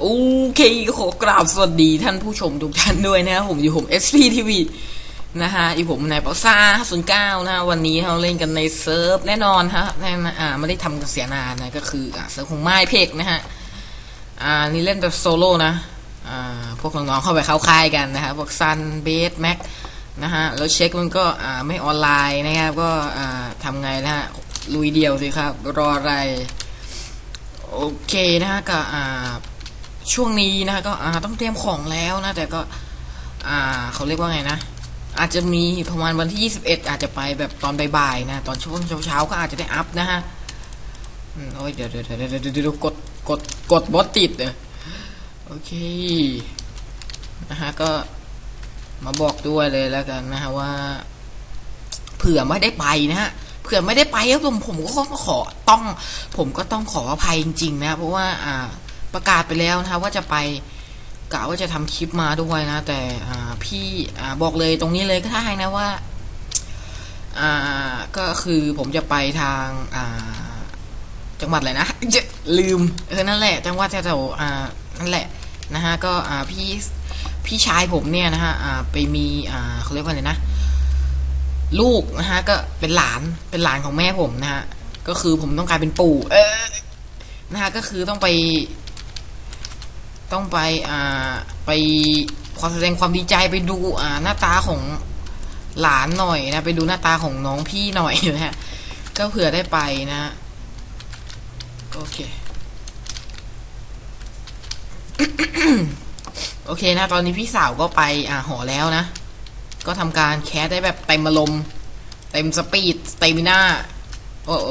โอเคขอกราบสวัสดีท่านผู้ชมทุกท่านด้วยนะครับผมอยู่ผม SP TV นะฮะอยู่ผมนายเปาซ่า09นะฮะวันนี้เราเล่นกันในเซิร์ฟแน่นอนฮะแน่นอ่าไม่ได้ทำกันเสียนานนะ ก็คืออ่าเซิร์ฟของไม้เพกนะฮะ อ่านี่เล่นแบบโซโล่นะ อ่าพวกน้องๆเข้าไปเข้าค่ายกันนะฮะพวกซันเบสแม็กนะฮะ แล้วเช็คมันก็อ่าไม่ออนไลน์นะครับ ก็อ่าทำไงนะฮะลุยเดียวสิครับ รออะไร โอเคนะฮะก็อ่า ช่วงนี้นะก็ต้องเตรียมของแล้วนะ แต่ก็เขาเรียกว่าไงนะ อาจจะมีประมาณวันที่ 21 อาจจะไปแบบตอนบ่ายๆนะ ตอนช่วงเช้าๆก็อาจจะได้อัพนะฮะโอ้ยเดี๋ยวเดี๋ยวเดี๋ยวเดี๋ยวเดี๋ยวกดกดกดบอสติดเออโอเคนะฮะก็มาบอกด้วยเลยแล้วกันนะฮะว่า เผื่อไม่ได้ไปนะฮะเผื่อไม่ได้ไปแล้วผมผมก็ขอต้อง ผมก็ต้องขออภัยจริงๆนะ เพราะว่า อ่า ประกาศไปแล้วนะครับว่าจะไปกะว่าจะทำคลิปมาด้วยนะ แต่พี่บอกเลยตรงนี้เลยก็ได้นะว่าก็คือผมจะไปทางจังหวัดอะไรนะลืมเออนั่นแหละ จังหวัดแถวๆนั่นแหละนะฮะก็พี่พี่ชายผมเนี่ยนะฮะไปมีเขาเรียกว่าอะไรนะ ลูกนะฮะก็เป็นหลานเป็นหลานของแม่ผมนะฮะก็คือผมต้องกายเป็นปู่ เออนะฮะก็คือต้องไป ต้องไปอ่าไปความแสดงความดีใจไปดูอ่าหน้าตาของหลานหน่อยนะ ไปดูหน้าตาของน้องพี่หน่อยนะฮะก็เผื่อได้ไปนะโอเคโอเคนะ ตอนนี้พี่สาวก็ไปอ่าหอแล้วนะ ก็ทำการแคสได้แบบเต็มอารมณ์เต็มสปีดเต็มิน่าโอ้โอ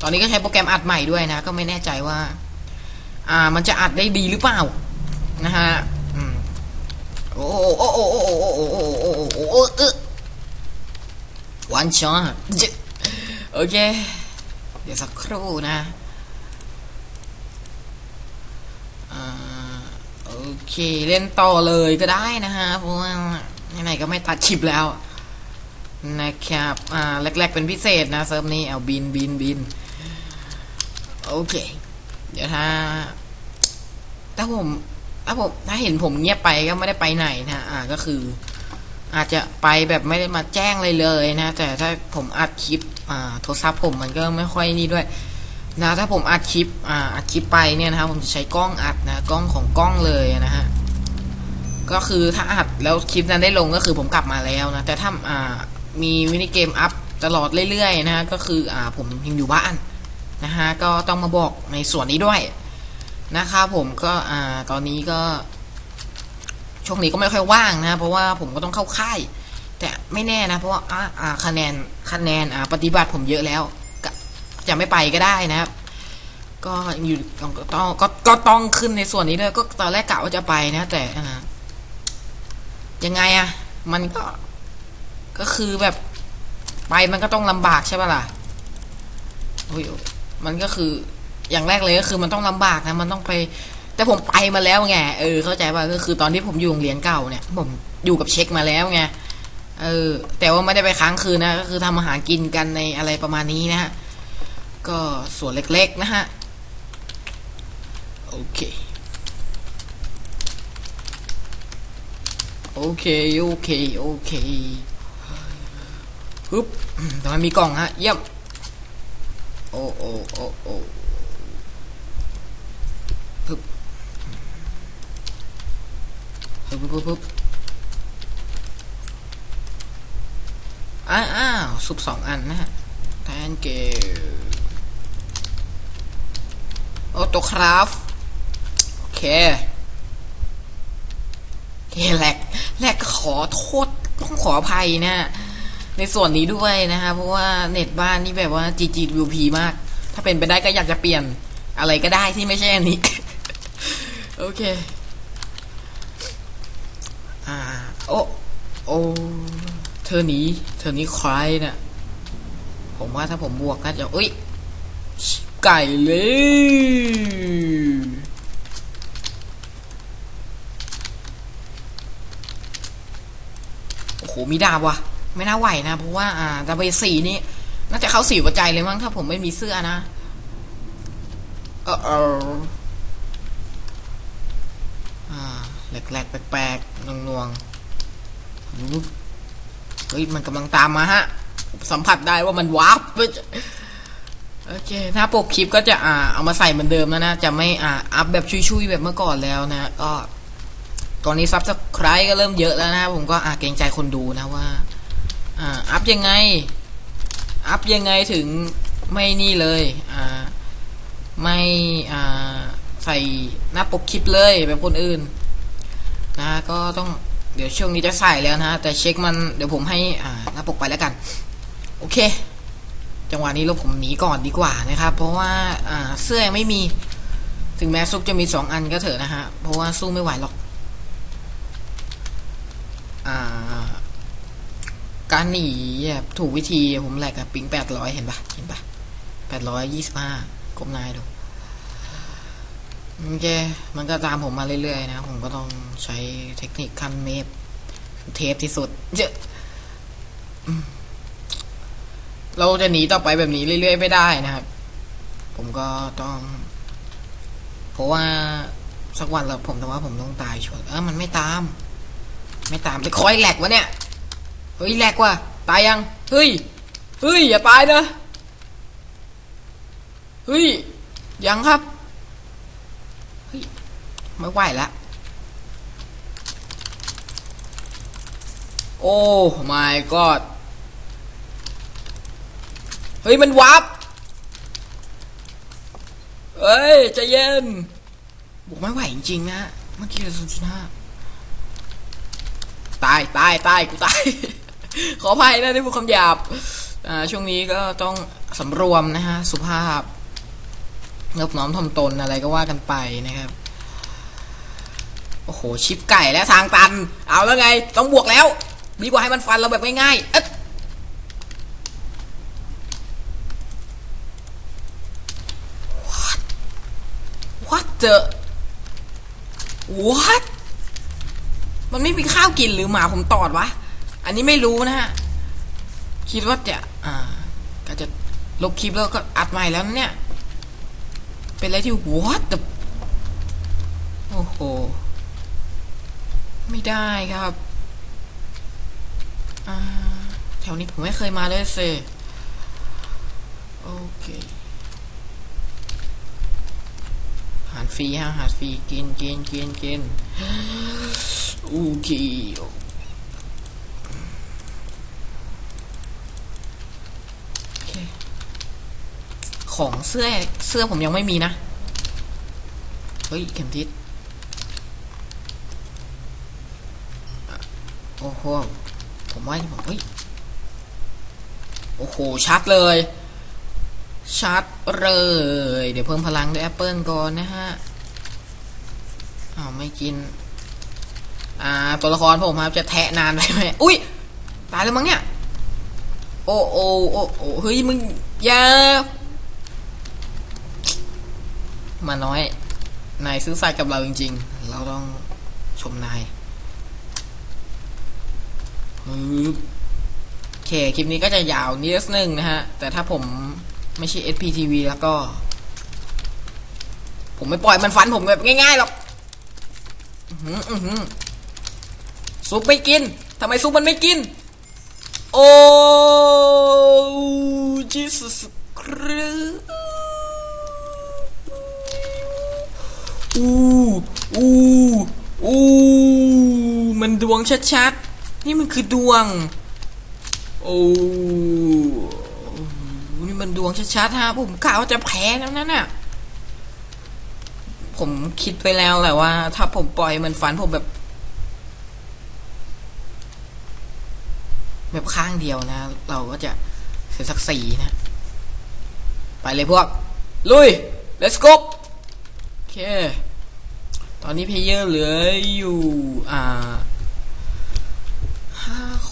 ตอนนี้ก็ใช้โปรแกรมอัดใหม่ด้วยนะ ก็ไม่แน่ใจว่า อ่ามันจะอัดได้ดีหรือเปล่านะฮะอืมโอ้โอ้โอ้โอ้โอ้โอ้โอ้โอ้โอ้โอ้โอ้เออวันช็อตโอเค เดี๋ยวสักครู่นะโอเคเล่นต่อเลยก็ได้นะฮะเพราะว่าไหนก็ไม่ตัดคลิปแล้วนะครับอ่าแรกๆเป็นพิเศษนะเซิร์ฟนี้เอาบินบินบินโอเค เดี๋ยวถ้า ถ้าผมถ้าผมถ้าเห็นผมเงียบไปก็ไม่ได้ไปไหนนะอ่าก็คือ อาจจะไปแบบไม่ได้มาแจ้งเลยเลยนะ แต่ถ้าผมอัดคลิปอ่าโทรศัพท์ผมมันก็ไม่ค่อยนี่ด้วยนะถ้าผมอัดคลิปอ่าอัดคลิปไปเนี่ยนะครับผมจะใช้กล้องอัดนะกล้องของกล้องเลยนะฮะก็คือถ้าอัดแล้วคลิปนั้นได้ลงก็คือผมกลับมาแล้วนะแต่ถ้าอ่ามีมินิเกมอัพตลอดเรื่อยๆนะฮะก็คืออ่าผมยังอยู่บ้านนะฮะก็ต้องมาบอกในส่วนนี้ด้วย นะครับผมก็อ่าตอนนี้ก็ช่วงนี้ก็ไม่ค่อยว่างนะ เพราะว่าผมก็ต้องเข้าค่าย แต่ไม่แน่นะ เพราะว่าอ่าคะแนนคะแนนอ่าปฏิบัติผมเยอะแล้วจะไม่ไปก็ได้นะครับ ก็อยู่ต้องก็ก็ต้องขึ้นในส่วนนี้ด้วยก็ตอนแรกกะว่าจะไปนะ แต่อ่ายังไงอะมันก็ก็คือแบบไปมันก็ต้องลำบากใช่ปะล่ะโอ้ยมันก็คือ อย่างแรกเลยก็คือมันต้องลำบากนะมันต้องไป แต่ผมไปมาแล้วไงเออเข้าใจป่ะก็คือตอนที่ผมอยู่โรงเรียนเก่าเนี่ย ผมอยู่กับเช็คมาแล้วไงเออแต่ว่าไม่ได้ไปค้างคืนนะก็คือทำอาหารกินกันในอะไรประมาณนี้นะฮะก็ส่วนเล็กๆนะฮะโอเคโอเคโอเคโอเคฮึบแต่มันมีกล่องฮะเยี่ยมโอ้โอ้โอ้โอ้ฮึบ ฮึบฮึบฮึบอ้าวอ้าวซุปสองอันนะฮะแทนเกโอ้ตัวคราฟโอเคโอเคแลกแลกขอโทษต้องขออภัยนะ ในส่วนนี้ด้วยนะฮะ เพราะว่าเน็ตบ้านนี่แบบว่า GGVP มาก ถ้าเป็นไปได้ก็อยากจะเปลี่ยนอะไรก็ได้ที่ไม่ใช่อันนี้ โอเค โอ้ เธอนี้เธอนี้ใครเนี่ย ผมว่าถ้าผมบวกก็จะอุ้ย ไก่เลย โอ้โห มีดาบวะไม่น่าไหวนะ เพราะว่า อ่าดาเบสีนี่ น่าจะเข้าสี่หัวใจเลยมั้ง ถ้าผมไม่มีเสื้อนะ เออเออแหลกแหลกแปลกๆนวงๆ เฮ้ยมันกำลังตามมาฮะ สัมผัสได้ว่ามันวาร์ปโอเคถ้าปกคลิปก็จะอ่าเอามาใส่เหมือนเดิมแล้วนะ จะไม่อ่าอัพแบบชุยๆแบบเมื่อก่อนแล้วนะ ก็ตอนนี้ซับสไครต์ก็เริ่มเยอะแล้วนะ ผมก็อ่าเกรงใจคนดูนะว่า อ่าอัพยังไง อัพยังไงถึงไม่นี่เลยอ่าไม่อ่าใส่หน้าปกคลิปเลยแบบคนอื่น นะก็ต้อง เดี๋ยวช่วงนี้จะใส่แล้วนะแต่เช็คมันเดี๋ยวผมให้อ่าหน้าปกไปแล้วกัน โอเค จังหวะนี้เราผมหนีก่อนดีกว่านะครับ เพราะว่าอ่าเสื้อยังไม่มีถึงแม้ซุปจะมีสองอันก็เถอะนะฮะเพราะว่าสู้ไม่ไหวหรอกอ่าการหนีแบบถูกวิธีผมแหลกกับปิงแปดร้อยเห็นปะเห็นปะแปดร้อยยี่สิบห้ากลมนายดู โอเคมันก็ตามผมมาเรื่อยๆนะ ผมก็ต้องใช้เทคนิคขั้นเมฟเทปที่สุดเยอะเราจะหนีต่อไปแบบนี้เรื่อยๆไม่ได้นะครับ ผมก็ต้อง เพราะว่าสักวันเราผมแต่ว่าผมต้องตายชัวร์เออมันไม่ตาม ไม่ตามไปคอยแหลกวะเนี่ย เฮ้ยแหลกว่ะ ตายยัง เฮ้ย เฮ้ย อย่าตายนะ เฮ้ย ยังครับ ไม่ไหวและโอ้ my god เฮ้ย มันวับเฮ้ยใจเย็นบุกไม่ไหวจริงๆนะ เมื่อกี้เราสุดห้าตายตายตายกูตาย ขออภัยนะที่พูดคำหยาบอ่าช่วงนี้ก็ต้องสำรวมนะฮะ สุภาพเงบน้อมถ่อมตนอะไรก็ว่ากันไปนะครับ โอ้โหชิปไก่และทางตัน เอาแล้วไง ต้องบวกแล้ว ดีกว่าให้มันฟันเราแบบง่ายๆเอ๊ะ What the What มันไม่มีข้าวกินหรือหมาผมตอดวะ อันนี้ไม่รู้นะฮะ คิดว่าจะอ่า ก็จะลบคลิปแล้วก็อัดใหม่แล้วเนี่ย เป็นอะไรที่ what the โอ้โห ไม่ได้ครับแถวนี้ผมไม่เคยมาเลยเซโอเคหารฟรีฮะหารฟรีกินกินกินกินโอเคของเสื้อเสื้อผมยังไม่มีนะ เฮ้ยเข็มทิศอะ โอ้โหผมว่าผมเฮ้ยโอ้โหชัดเลยชัดเลย เดี๋ยวเพิ่มพลังด้วยแอปเปิลก่อนนะฮะอ้าไม่กิน อ่า ตัวละครผมครับจะแทะนานไปไหมอุ้ยตายแล้วมั้งเนี่ย โอ้โอ้โอ้โอ้เฮ้ยมึงอย่ามาน้อย นายซื้อสายกับเราจริง ๆ เราต้องชมนาย โอเค คลิปนี้ก็จะยาวนิดนึงนะฮะ แต่ถ้าผมไม่ใช่ SPTV แล้วก็ ผมไม่ปล่อยมันฟันผมแบบง่ายๆหรอกอื้อหืออื้อหือซุปไม่กินทำไมซุปมันไม่กิน โอ้จิสสคริสอู้อู้อู้มันดวงชัด นี่มันคือดวง โอ้นี่มันดวงชัดๆฮะผมกะว่าจะแพ้แล้วนั่นน่ะ ผมคิดไปแล้วแหละว่า ถ้าผมปล่อยมันฟันผมแบบ แบบข้างเดียวนะ เราก็จะเสียศักดิ์ศรีนะ ไปเลยพวก ลุย let's go โอเค ตอนนี้เพเยอร์เหลืออยู่ อ่า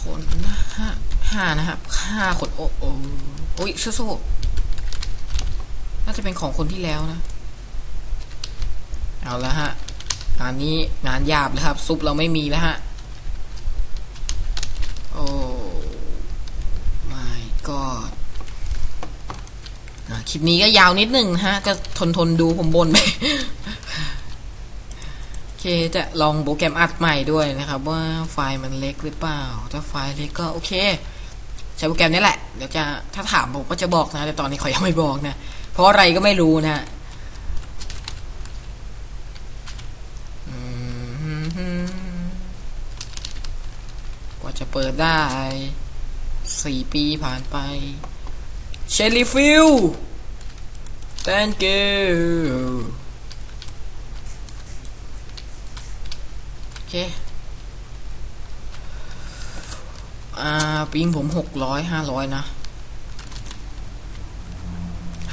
คนนะห้าห้านะครับห้าคนโอ้โอ้โอ้ยเสื้อโซน่าจะเป็นของคนที่แล้วนะ เอาละฮะงานนี้งานหยาบเลยครับ ซุปเราไม่มีแล้วฮะ โอ้ my god คลิปนี้ก็ยาวนิดหนึ่งนะฮะ ก็ทนทนดูผมบนไป เคจะลองโปรแกรมอัดใหม่ด้วยนะครับว่าไฟล์มันเล็กหรือเปล่า ถ้าไฟล์เล็กก็โอเค ใช้โปรแกรมนี้แหละเดี๋ยวจะถ้าถามผมก็จะบอกนะแต่ตอนนี้ขอยังไม่บอกนะ เพราะอะไรก็ไม่รู้นะกว่าจะเปิดได้สี่ปีผ่านไปเชลลี่ฟิล thank you เคอ่าปิงผมหกร้อยห้าร้อยนะ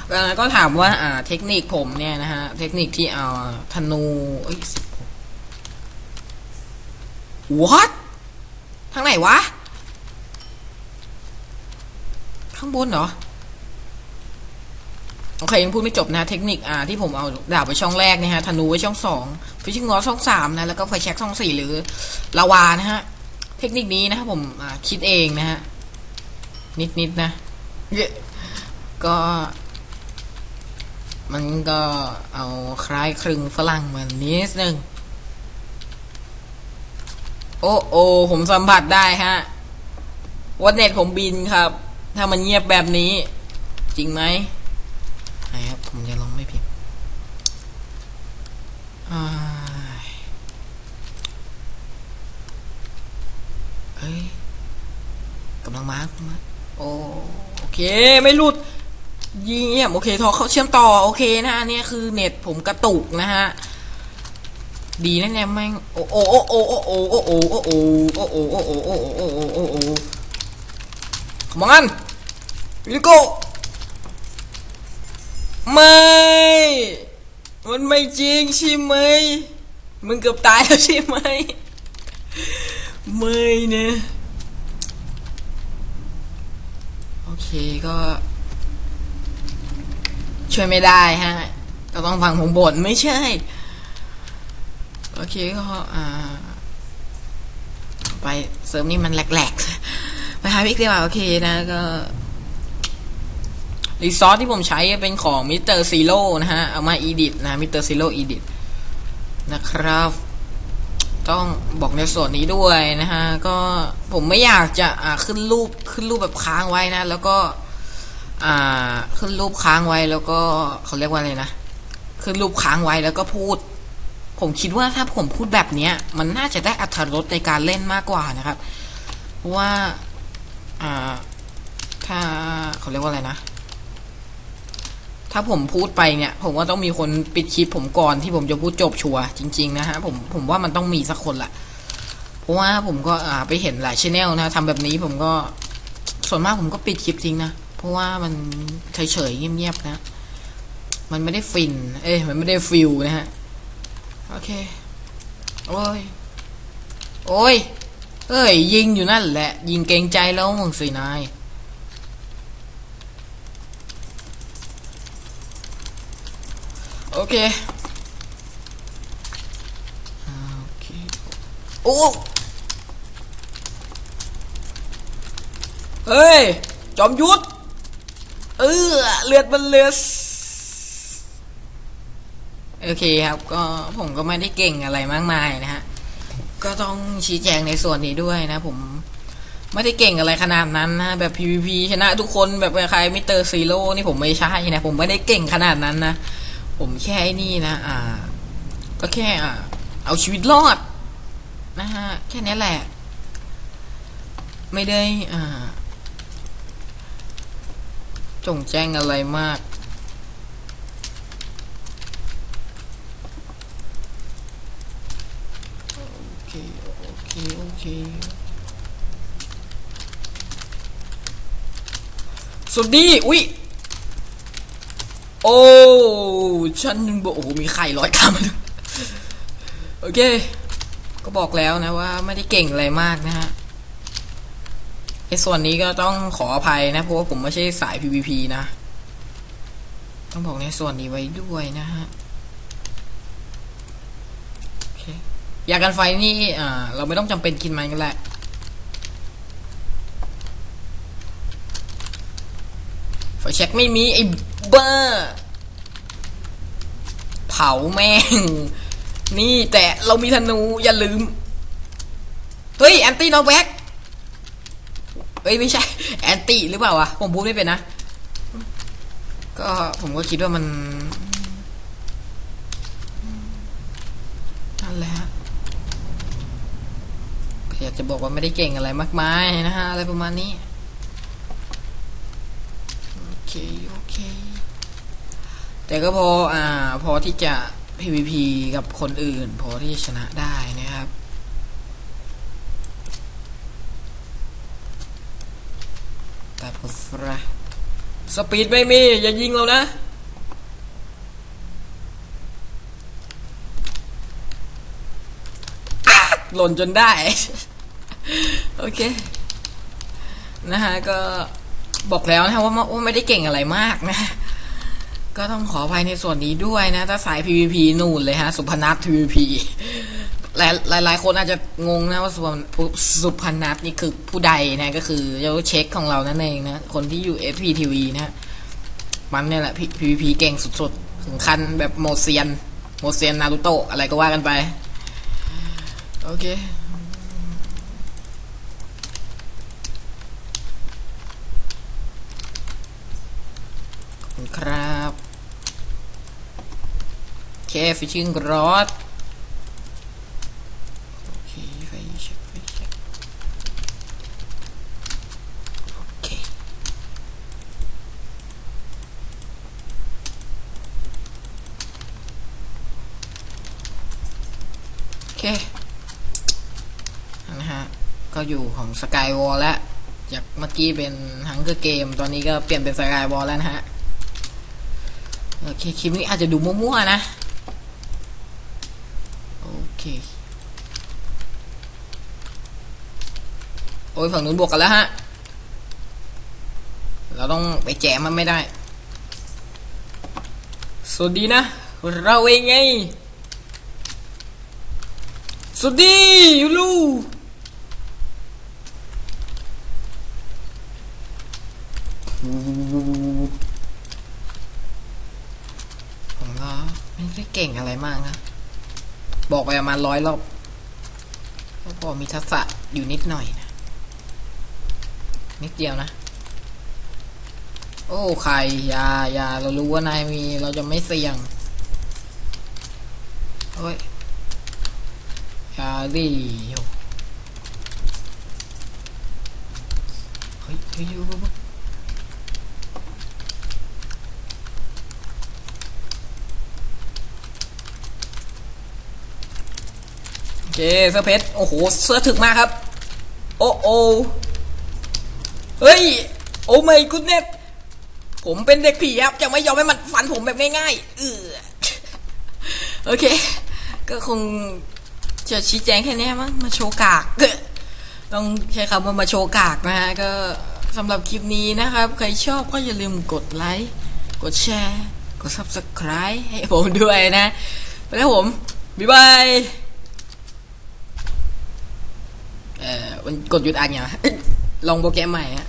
แล้วก็ถามว่าอ่าเทคนิคผมเนี่ยนะฮะ เทคนิคที่เอาธนูเอ้ยสิบหก what ทางไหนวะ ข้างบนเหรอ โอเคยังพูดไม่จบนะเทคนิคอ่าที่ผมเอาดาบไว้ช่องแรกเนี่ยฮะธนูไว้ช่องสอง ฟิชชิงงอช่องสามนะแล้วก็ไฟแช็กช่องสี่หรือลาวานะฮะ เทคนิคนี้นะครับผมคิดเองนะฮะ นิดๆนะเยอะก็ มันก็เอาคล้ายคลึงฝรั่งเหมานิดนึง โอ้โอผมสัมผัสได้ฮะว่าเน็ตผมบินครับ ถ้ามันเงียบแบบนี้ จริงไหมไหครับผมจะลองไม่พิมพ์อ้ายเฮ้ย กำลังมาร์คมาโอโอเคไม่หลุดเยี่ยมโอเคทอเขาเชื่อมต่อโอเคนะฮะเนี่ยคือเน็ตผมกระตุกนะฮะดีนะเนี่ยแม่งโอ้โอ้โอ้โอ้โอ้โอ้โอ้โอ้โอ้โอ้โอ้โอ้โอ้โอ้โอ้โอ้โอ้โอ้โอ้ขมันวิโกไม่มันไม่จริงใช่ไหมมึงเกือบตายแล้วใช่ไหมไม่เนี่ยโอ เคก็ช่วยไม่ได้ฮะ ก็ต้องฟังผมบ่นไม่ใช่ โอเคก็อ่า ไปเสริมนี่มันแหลกๆ ไปหาพิกดีกว่าโอเคนะก็รีซอสที่ผมใช้เป็นของมิสเตอร์ซีโร่นะฮะ เอามาอีดิทนะมิสเตอร์ซีโร่อีดิทนะครับ ต้องบอกในส่วนนี้ด้วยนะฮะก็ผมไม่อยากจะอ่าขึ้นรูปขึ้นรูปแบบค้างไว้นะ แล้วก็อ่าขึ้นรูปค้างไว้แล้วก็เขาเรียกว่าอะไรนะขึ้นรูปค้างไว้แล้วก็พูด ผมคิดว่าถ้าผมพูดแบบเนี้ย มันน่าจะได้อัธรสในการเล่นมากกว่านะครับ เพราะว่าอ่าถ้าเขาเรียกว่าอะไรนะ ถ้าผมพูดไปเนี่ย ผมว่าต้องมีคนปิดคลิปผมก่อนที่ผมจะพูดจบชัวร์จริง ๆ นะฮะผมผมว่ามันต้องมีสักคนแหละเพราะว่าผมก็อ่าไปเห็นหลายชแนลนะทำแบบนี้ผมก็ส่วนมากผมก็ปิดคลิปทิ้งนะ เพราะว่ามันเฉยๆเงียบๆนะ มันไม่ได้ฟิน เอ้ยมันไม่ได้ฟิลนะฮะ โอเค โอ้ย โอ้ย เอ้ย ยิงอยู่นั่นแหละ ยิงเกงใจแล้วมึงสินาย โอเคอ่าโอเคโอ้เฮ้ย จอมยุทธเออเลือดมันเลือดโอเคครับ ก็ผมก็ไม่ได้เก่งอะไรมากมายนะฮะ ก็ต้องชี้แจงในส่วนนี้ด้วยนะ ผมไม่ได้เก่งอะไรขนาดนั้นนะแบบ PVP ชนะทุกคนแบบใครมิสเตอร์ซีโร่นี่ผมไม่ใช่นะ ผมไม่ได้เก่งขนาดนั้นนะ ผมแค่นี่นะ อ่า ก็แค่อ่า เอาชีวิตรอด นะฮะ แค่นี้แหละ ไม่ได้อ่า จงแจ้งอะไรมากโอเคโอเคโอเคสวัสดี อุ๊ย โอ้ฉันยังบอกโอ้โหมีไข่ร้อยกรัมมาด้วยโอเค ก็บอกแล้วนะว่าไม่ได้เก่งอะไรมากนะฮะไอส่วนนี้ก็ต้องขออภัยนะ เพราะว่าผมไม่ใช่สาย PVP นะ ต้องบอกในส่วนนี้ไว้ด้วยนะฮะอยากันไฟนี่ อ่า เราไม่ต้องจำเป็นกินมันกันแหละไฟแช็กไม่มีไอ เบอร์ เผาแม่ง นี่แต่เรามีธนูอย่าลืม เฮ้ย แอนตี้นอแบ็กเฮ้ย ไม่ใช่ แอนตี้หรือเปล่าวะ ผมพูดไม่เป็นนะ ก็ผมก็คิดว่ามันนั่นแหละอยากจะบอกว่าไม่ได้เก่งอะไรมากมายนะฮะ อะไรประมาณนี้โอเคโอเค แต่ก็พออ่าพอที่จะ PVP กับคนอื่น พอที่ชนะได้นะครับแต่พอฟระสปีดไม่มี อย่ายิงเรานะ หล่นจนได้ โอเค นะฮะ ก็บอกแล้วนะว่าไม่ได้เก่งอะไรมากนะ ก็ต้องขออภัยในส่วนนี้ด้วยนะ ถ้าสาย PVP นู่นเลยฮะ สุพนัท PVP หลายหลายคนอาจจะงงนะว่าสุสุพนัทนี่คือผู้ใดนะก็คือเจ้าเช็คของเรานั่นเองนะ คนที่อยู่ FPTV นะมันเนี่ยแหละ PVP เก่งสุดๆถึงขั้นแบบโมเซียน โมเซียนนารูโตะอะไรก็ว่ากันไป โอเค ขอบคุณครับโอ เคฟิชชิ่งรอดโอเคไฟเช็คไฟเช็คโอเคโอเคนะฮะ ก็อยู่ของสกายวอลแล้วจากเมื่อกี้เป็นฮังเกอร์เกม ตอนนี้ก็เปลี่ยนเป็นสกายวอลแล้วนะฮะ โอเค คลิปนี้อาจจะดูมั่วๆนะ เคโอ้ยฝั่งนู้นบวกกันแล้วฮะ เราต้องไปแจมมันไม่ได้ สวัสดีนะ เราเองไง สวัสดียูลูผมก็ไม่ได้เก่งอะไรมากนะ บอกไปประมาณร้อยรอบก็พอมีทักษะอยู่นิดหน่อยนะ นิดเดียวนะ โอ้ใครอยาอยาเรารู้ว่านายมีเราจะไม่เสี่ยงโอ้ยอยาดิโยเฮ้ยเฮ้ยเฮ้ย เฮ้ยเฮ้ยโอเคเสื้อเพชรโอ้โหเสื้อถึกมากครับ โอ้โอเฮ้ย โอ้ไม่กุดเน็ตผมเป็นเด็กผีครับจะไม่ยอมให้มันฟันผมแบบง่ายๆเออโอเค ก็คงจะชี้แจงแค่นี้มั้งมาโชว์กากต้องใช้คำว่ามาโชว์กากนะฮะก็สำหรับคลิปนี้นะครับ ใครชอบก็อย่าลืมกดไลค์กดแชร์ กด subscribe ให้ผมด้วยนะ ไปแล้วผม บ๊ายบาย เอ่อมันกดหยุดอ่านไงวะลองโปรแกรมใหม่ฮะ